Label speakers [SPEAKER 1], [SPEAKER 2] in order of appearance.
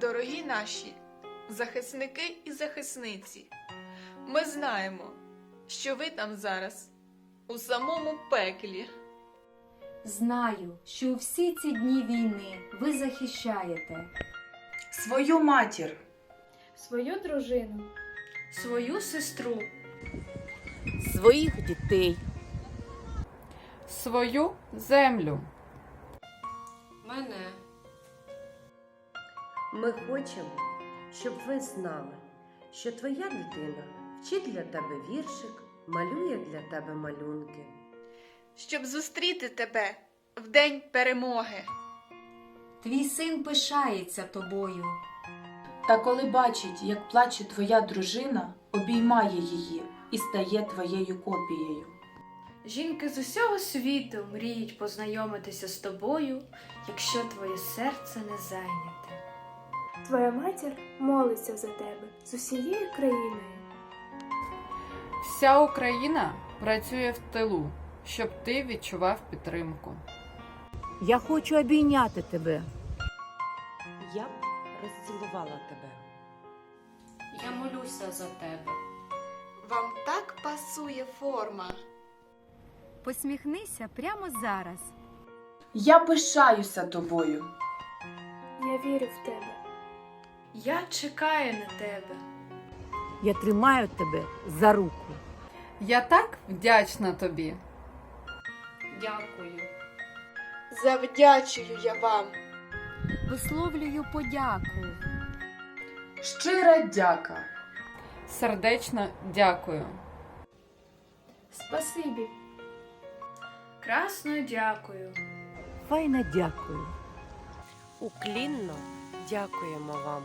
[SPEAKER 1] Дорогі наші захисники і захисниці, ми знаємо, що ви там зараз у самому пеклі.
[SPEAKER 2] Знаю, що у всі ці дні війни ви захищаєте
[SPEAKER 3] свою матір,
[SPEAKER 4] свою дружину,
[SPEAKER 1] свою сестру,
[SPEAKER 5] своїх дітей,
[SPEAKER 6] свою землю.
[SPEAKER 7] Мене.
[SPEAKER 8] Ми хочемо, щоб ви знали, що твоя дитина вчить для тебе віршик, малює для тебе малюнки.
[SPEAKER 1] щоб зустріти тебе в день перемоги.
[SPEAKER 2] Твій син пишається тобою.
[SPEAKER 3] та коли бачить, як плаче твоя дружина, обіймає її і стає твоєю копією.
[SPEAKER 4] Жінки з усього світу мріють познайомитися з тобою, якщо твоє серце не зайняте.
[SPEAKER 9] Твоя матір молиться за тебе з усією країною.
[SPEAKER 6] Вся Україна працює в тилу, щоб ти відчував підтримку.
[SPEAKER 5] я хочу обійняти тебе.
[SPEAKER 8] Я б розцілувала тебе.
[SPEAKER 7] Я молюся за тебе.
[SPEAKER 1] Вам так пасує форма.
[SPEAKER 2] Посміхнися прямо зараз.
[SPEAKER 3] Я пишаюся тобою.
[SPEAKER 9] Я вірю в тебе.
[SPEAKER 4] Я чекаю на тебе.
[SPEAKER 5] Я тримаю тебе за руку.
[SPEAKER 6] Я так вдячна тобі.
[SPEAKER 7] Дякую.
[SPEAKER 1] Завдячую я вам.
[SPEAKER 2] Висловлюю подяку.
[SPEAKER 3] Щира дяка.
[SPEAKER 6] Сердечно дякую.
[SPEAKER 9] Спасибі.
[SPEAKER 4] Красно дякую.
[SPEAKER 5] Файно дякую.
[SPEAKER 8] Уклінно дякуємо вам.